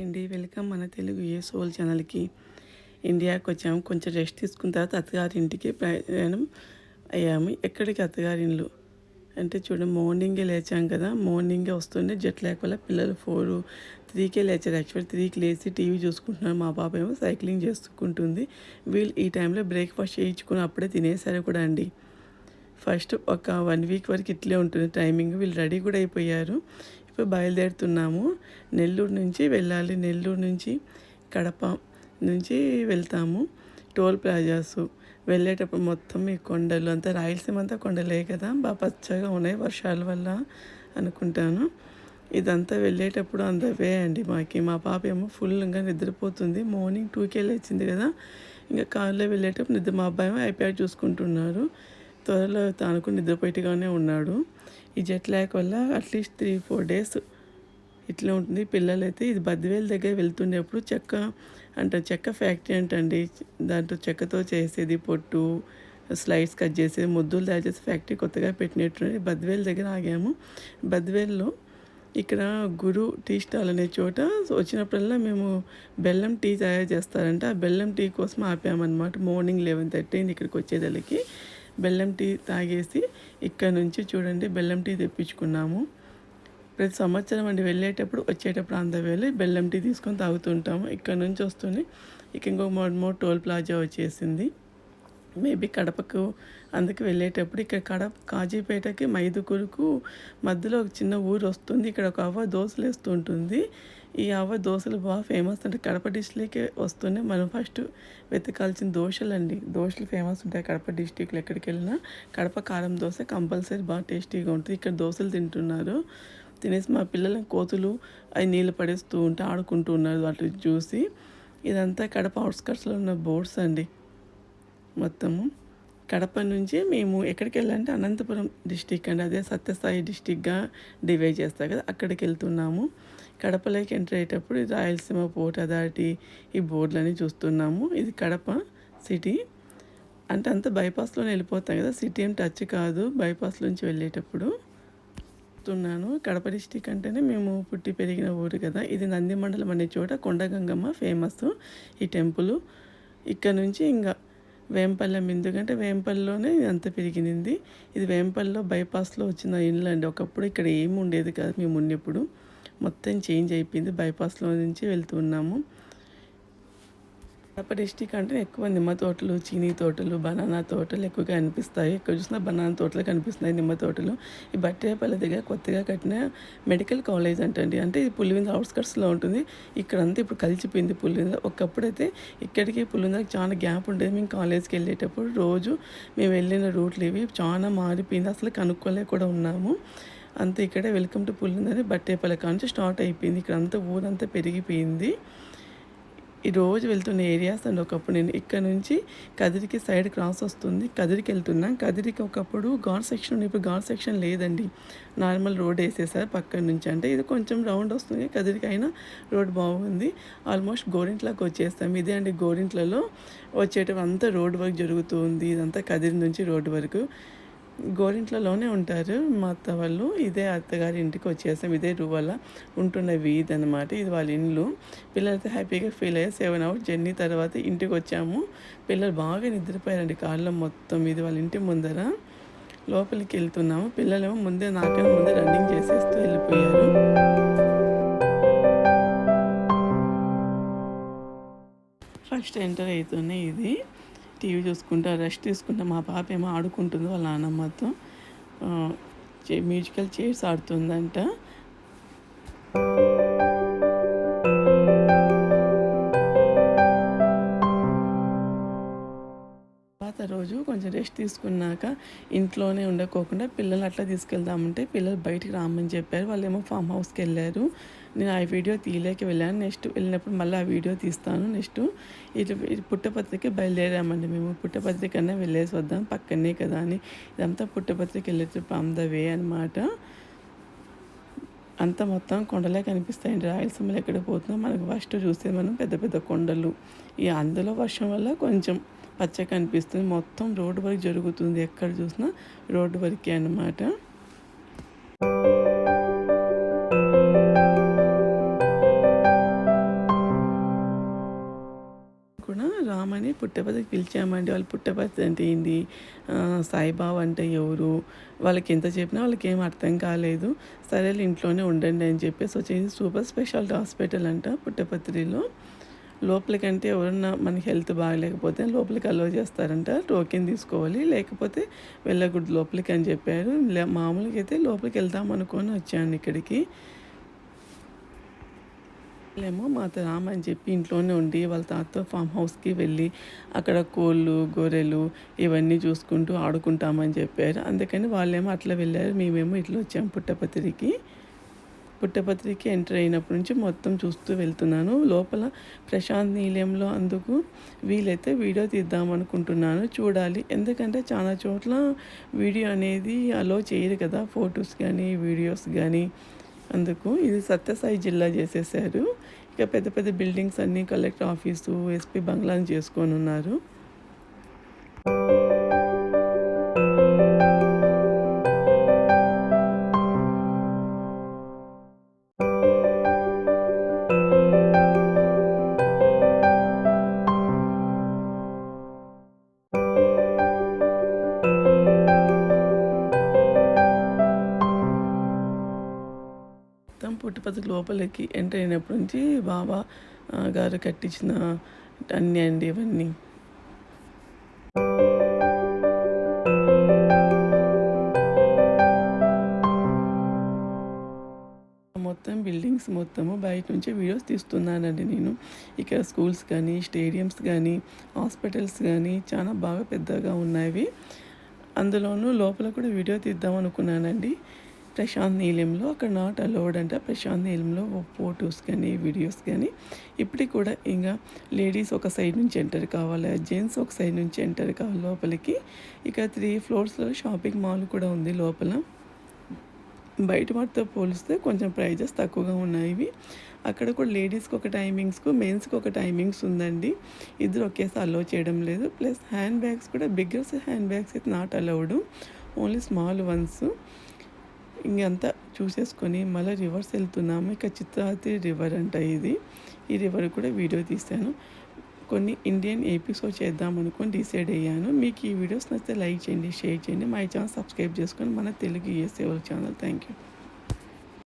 అండి. వెల్కమ్ మన తెలుగు ఏ సోల్ ఛానల్కి. ఇండియాకి వచ్చాము కొంచెం రెస్ట్ తీసుకున్న తర్వాత అత్తగారింటికి ప్రయాణం అయ్యాము. ఎక్కడికి అత్తగారిల్లు అంటే చూడండి మార్నింగే లేచాం కదా. మార్నింగే వస్తుండే జెట్ లేక వల్ల పిల్లలు ఫోర్ త్రీకే లేచారు. యాక్చువల్ త్రీకి లేచి టీవీ చూసుకుంటున్నారు. మా పాప ఏమో సైక్లింగ్ చేసుకుంటుంది. వీళ్ళు ఈ టైంలో బ్రేక్ఫాస్ట్ చేయించుకుని అప్పుడే తినేసారు కూడా అండి. ఫస్ట్ ఒక వన్ వీక్ వరకు ఇట్లే ఉంటుంది టైమింగ్. వీళ్ళు రెడీ కూడా అయిపోయారు. ఇప్పుడు బయలుదేరుతున్నాము. నెల్లూరు నుంచి వెళ్ళాలి. నెల్లూరు నుంచి కడప నుంచి వెళ్తాము. టోల్ ప్లాజాస్ వెళ్ళేటప్పుడు మొత్తం ఈ కొండలు అంతా రాయలసీమ అంతా కొండలే కదా. బాగా పచ్చగా ఉన్నాయి వర్షాల వల్ల అనుకుంటాను. ఇదంతా వెళ్ళేటప్పుడు అందవే అండి మాకి. మా పాప ఏమో ఫుల్గా నిద్రపోతుంది. మార్నింగ్ టూకి వెళ్ళి వచ్చింది కదా. ఇంకా కార్లో వెళ్ళేటప్పుడు నిద్ర మా అబ్బాయి ఐప్యాడ్ చూసుకుంటున్నారు. త్వరలో తనకు నిద్రపోయిగానే ఉన్నాడు. ఈ జెట్ ల్యాక్ వల్ల అట్లీస్ట్ త్రీ ఫోర్ డేస్ ఇట్లా ఉంటుంది. పిల్లలైతే ఇది బద్దివేల దగ్గర వెళ్తుండేప్పుడు చెక్క అంటే చెక్క ఫ్యాక్టరీ అంటండి. దాంట్లో చెక్కతో చేసేది పొట్టు స్లైడ్స్ కట్ చేసేది ముద్దులు తయారు చేసే ఫ్యాక్టరీ కొత్తగా పెట్టినట్టు బద్దివేలు దగ్గర ఆగాము. బద్వేల్లో ఇక్కడ గురు టీ స్టాల్ అనే చోట వచ్చినప్పుడల్లా మేము బెల్లం టీ తయారు చేస్తారంట. ఆ బెల్లం టీ కోసం ఆపామన్నమాట. మార్నింగ్ లెవెన్ థర్టీ ఇక్కడికి వచ్చేదలకి. బెల్లం టీ తాగేసి ఇక్కడ నుంచి చూడండి బెల్లం టీ తెప్పించుకున్నాము. ప్రతి సంవత్సరం అండి వెళ్ళేటప్పుడు వచ్చేటప్పుడు అంత వెళ్ళి బెల్లం టీ తీసుకొని తాగుతుంటాము. ఇక్కడ నుంచి వస్తుంది. ఇక ఇంకో మోడ్ మోడ్ టోల్ ప్లాజా వచ్చేసింది. మేబీ కడపకు అందుకు వెళ్ళేటప్పుడు ఇక్కడ కడప కాజీపేటకి మైదుకూరుకు మధ్యలో ఒక చిన్న ఊరు వస్తుంది. ఇక్కడ ఒక అవ్వ దోశలు వేస్తూ ఉంటుంది ఈ అవ్వ దోశలు బాగా ఫేమస్ అంటే. కడప డిస్ట్రిక్ట్కే వస్తూనే మనం ఫస్ట్ వెతకాల్సిన దోశలు అండి దోశలు ఫేమస్ ఉంటాయి కడప డిస్ట్రిక్ట్లో ఎక్కడికి వెళ్ళినా. కడప కారం దోశ కంపల్సరీ బాగా టేస్టీగా ఉంటుంది. ఇక్కడ దోశలు తింటున్నారు. తినేసి మా పిల్లల కోతులు అవి నీళ్ళు పడేస్తూ ఉంటే ఆడుకుంటూ ఉన్నారు. వాటిని చూసి. ఇదంతా కడప అవుట్స్కట్స్లో ఉన్న బోర్డ్స్ అండి. మొత్తము. కడప నుంచి మేము ఎక్కడికి వెళ్ళాలంటే అనంతపురం డిస్టిక్ అండి. అదే సత్యసాయి డిస్టిక్గా డివైడ్ చేస్తారు కదా అక్కడికి వెళ్తున్నాము. కడపలోకి ఎంటర్ అయ్యేటప్పుడు రాయలసీమ పోర్ట్ అథారిటీ ఈ బోర్డులని చూస్తున్నాము. ఇది కడప సిటీ. అంటే అంత బైపాస్లోనే వెళ్ళిపోతాం కదా సిటీ ఏం టచ్ కాదు. బైపాస్ నుంచి వెళ్ళేటప్పుడు చెప్తున్నాను కడప డిస్టిక్ అంటేనే మేము పుట్టి పెరిగిన ఊరు కదా. ఇది నంది మండలం అనే చోట కొండగంగమ్మ ఫేమస్. ఈ టెంపుల్. ఇక్కడ నుంచి ఇంకా వేంపల్లెం ఎందుకంటే వేంపల్లిలోనే అంత పెరిగింది ఇది వేంపల్లిలో బైపాస్లో వచ్చిన ఇల్లు అండి. ఒకప్పుడు ఇక్కడ ఏమి ఉండేది కాదు. మేము ఉన్నప్పుడు మొత్తం చేంజ్ అయిపోయింది. బైపాస్లో నుంచి వెళ్తున్నాము కడప డిస్టిక్ అంటే ఎక్కువ నిమ్మ తోటలు చీనీ తోటలు బనానా తోటలు ఎక్కువగా కనిపిస్తాయి ఎక్కడ చూసినా బనానా తోటలు కనిపిస్తున్నాయి నిమ్మ తోటలు. ఈ బట్టేపల్లి దగ్గర కొత్తగా కట్టిన మెడికల్ కాలేజ్ అంటండి. అంటే ఇది పులివింద అవుట్స్కట్స్లో ఉంటుంది. ఇక్కడంతా ఇప్పుడు కలిసిపోయింది పులివింద. ఒకప్పుడైతే ఇక్కడికి పులివిందకి చాలా గ్యాప్ ఉండేది. మేము కాలేజ్కి వెళ్ళేటప్పుడు రోజు మేము వెళ్ళిన రూట్లు ఇవి. చాలా మారిపోయింది. అసలు కనుక్కోలే కూడా ఉన్నాము. అంతే ఇక్కడే వెల్కమ్ టు పులివిందని బట్టేపల్లి కాంచి స్టార్ట్ అయిపోయింది. ఇక్కడ అంతా ఊరంతా పెరిగిపోయింది. ఈ రోజు వెళ్తున్న ఏరియాస్ అండ్ ఒకప్పుడు నేను ఇక్కడ నుంచి కదిరికి సైడ్ క్రాస్ వస్తుంది కదిరికి వెళ్తున్నాం. కదిరికి ఒకప్పుడు గాడ్ సెక్షన్ ఇప్పుడు గాడ్ సెక్షన్ లేదండి. నార్మల్ రోడ్ వేసేసారు పక్కన నుంచి. అంటే ఇది కొంచెం రౌండ్ వస్తుంది కదిరికి అయినా రోడ్ బాగుంది. ఆల్మోస్ట్ గోరింట్లకు వచ్చేస్తాం. ఇదే అండి గోరింట్లలో వచ్చేటప్పుడు అంతా రోడ్ వర్క్ జరుగుతుంది ఇదంతా కదిరి నుంచి రోడ్డు వరకు. గోరింట్లలోనే ఉంటారు మా అత్త వాళ్ళు. ఇదే అత్తగారి ఇంటికి వచ్చేసాం. ఇదే రూవల్ల ఉంటున్న వీధి అనమాట ఇది వాళ్ళ ఇండ్లు పిల్లలైతే హ్యాపీగా ఫీల్ అయ్యారు. సెవెన్ అవర్స్ జర్నీ తర్వాత ఇంటికి వచ్చాము. పిల్లలు బాగా నిద్రపోయారండి. కాళ్ళలో మొత్తం ఇది వాళ్ళ ఇంటి ముందర. లోపలికి వెళ్తున్నాము. పిల్లలేమో ముందే నాకన్నా ముందే రన్నింగ్ చేసేస్తూ వెళ్ళిపోయారు. ఫస్ట్ ఎంటర్ అవుతున్నాయి ఇది. టీవీ చూసుకుంటా రెస్ట్ తీసుకుంటా మా పాప ఏమో ఆడుకుంటుంది వాళ్ళ నాన్నమ్మతో. Musical chairs ఆడుతుందంట. తర్వాత రోజు కొంచెం రెస్ట్ తీసుకున్నాక ఇంట్లోనే ఉండకోకుండా పిల్లలు అట్లా తీసుకెళ్దామంటే పిల్లలు బయటికి రామని చెప్పారు. వాళ్ళు ఏమో ఫామ్ హౌస్కి వెళ్ళారు. నేను ఆ వీడియో తీయలేక వెళ్ళాను. నెక్స్ట్ వెళ్ళినప్పుడు మళ్ళీ ఆ వీడియో తీస్తాను. నెక్స్ట్ ఇటు పుట్టపత్రిక బయలుదేరామండి మేము. పుట్టపత్రిక అన్నా వెళ్ళేసి వద్దాం. పక్కనే కదా అని. ఇదంతా పుట్టపత్రిక వెళ్ళేటప్పుడు ఆన్ ద వే అనమాట అంతా మొత్తం కొండలే కనిపిస్తాయండి. రాయలసీమలో ఎక్కడ పోతున్నాం? మనకు ఫస్ట్ చూస్తే మనం పెద్ద పెద్ద కొండలు. ఈ అందులో వర్షం వల్ల కొంచెం పచ్చ కనిపిస్తుంది. మొత్తం రోడ్డు వరకు జరుగుతుంది. ఎక్కడ చూసినా రోడ్డు వరకే అనమాట కూడా రామని పుట్టపతికి పిలిచామండి. వాళ్ళు పుట్టపతి అంటే ఏంది? సాయిబాబు అంటే ఎవరు? వాళ్ళకి ఎంత చెప్పినా వాళ్ళకి ఏం అర్థం కాలేదు. సరే ఇంట్లోనే ఉండండి అని చెప్పేసి వచ్చేసి సూపర్ స్పెషాలిటీ హాస్పిటల్ అంట పుట్టపత్రిలో లోపలికంటే ఎవరన్నా మనకి హెల్త్ బాగలేకపోతే లోపలికి అలో చేస్తారంట టోకెన్ తీసుకోవాలి లేకపోతే వెళ్ళకూడదు లోపలికి అని చెప్పారు. మామూలుగా అయితే లోపలికి వెళ్దాం అనుకొని వచ్చాను ఇక్కడికి. ఏమో మా రామని చెప్పి ఇంట్లోనే ఉండి వాళ్ళ తాతతో ఫామ్ హౌస్కి వెళ్ళి అక్కడ కోళ్ళు గొర్రెలు ఇవన్నీ చూసుకుంటూ ఆడుకుంటామని చెప్పారు. అందుకని వాళ్ళేమో అట్లా వెళ్ళారు. మేమేమో ఇట్లా వచ్చాం పుట్టపత్రికి. పుట్టపత్రికి ఎంటర్ అయినప్పటి నుంచి మొత్తం చూస్తూ వెళ్తున్నాను. లోపల ప్రశాంత్ నీలయంలో అందుకు వీలైతే వీడియో తీద్దాం అనుకుంటున్నాను. చూడాలి. ఎందుకంటే చాలా చోట్ల వీడియో అనేది అలో చేయరు కదా. ఫొటోస్ కానీ వీడియోస్ కానీ అందుకు ఇది సత్యసాయి జిల్లా చేసేసారు. ఇక పెద్ద పెద్ద బిల్డింగ్స్ అన్నీ కలెక్టర్ ఆఫీసు ఎస్పీ బంగ్లాని చేసుకొని ఉన్నారు. లోపలికి ఎంటర్ అయినప్పటి నుంచి బాబా గారు కట్టించిన అన్నీ అండి ఇవన్నీ. మొత్తం బిల్డింగ్స్ మొత్తము బయట నుంచే వీడియోస్ తీస్తున్నానండి నేను. ఇక్కడ స్కూల్స్ కానీ స్టేడియంస్ కానీ హాస్పిటల్స్ కానీ చాలా బాగా పెద్దగా ఉన్నాయి. అందులోనూ లోపల కూడా వీడియో తీద్దాం అనుకున్నానండి. ప్రశాంత్ నీలంలో అక్కడ నాట్ అలౌడ్ అంట. ప్రశాంత్ నీలంలో ఫోటోస్ కానీ వీడియోస్ కానీ ఇప్పటికి కూడా ఇంకా లేడీస్ ఒక సైడ్ నుంచి ఎంటర్ కావాలి. జెంట్స్ ఒక సైడ్ నుంచి ఎంటర్ కావాలి లోపలికి. ఇక త్రీ ఫ్లోర్స్లో షాపింగ్ మాల్ కూడా ఉంది లోపల. బయట వాటితో పోలిస్తే కొంచెం ప్రైజెస్ తక్కువగా ఉన్నాయి ఇవి. అక్కడ కూడా లేడీస్కి ఒక టైమింగ్స్కు మెన్స్కి ఒక టైమింగ్స్ ఉందండి. ఇద్దరు ఒకేసారి అలో చేయడం లేదు. ప్లస్ హ్యాండ్ బ్యాగ్స్ కూడా బిగ్గర్స్ హ్యాండ్ బ్యాగ్స్ అయితే not allowed only small ones ఇంకంతా చూసేసుకొని మళ్ళీ రివర్స్ వెళ్తున్నాము. ఇక చిత్రావతి రివర్ అంట ఇది. ఈ రివర్ కూడా వీడియో తీశాను. కొన్ని ఇండియన్ ఎపిసోడ్ చేద్దాం అనుకుని డిసైడ్ అయ్యాను. మీకు ఈ వీడియోస్ నచ్చితే లైక్ చేయండి షేర్ చేయండి. మా ఛానల్ సబ్స్క్రైబ్ చేసుకొని మన తెలుగు ఏ సేవల ఛానల్. Thank you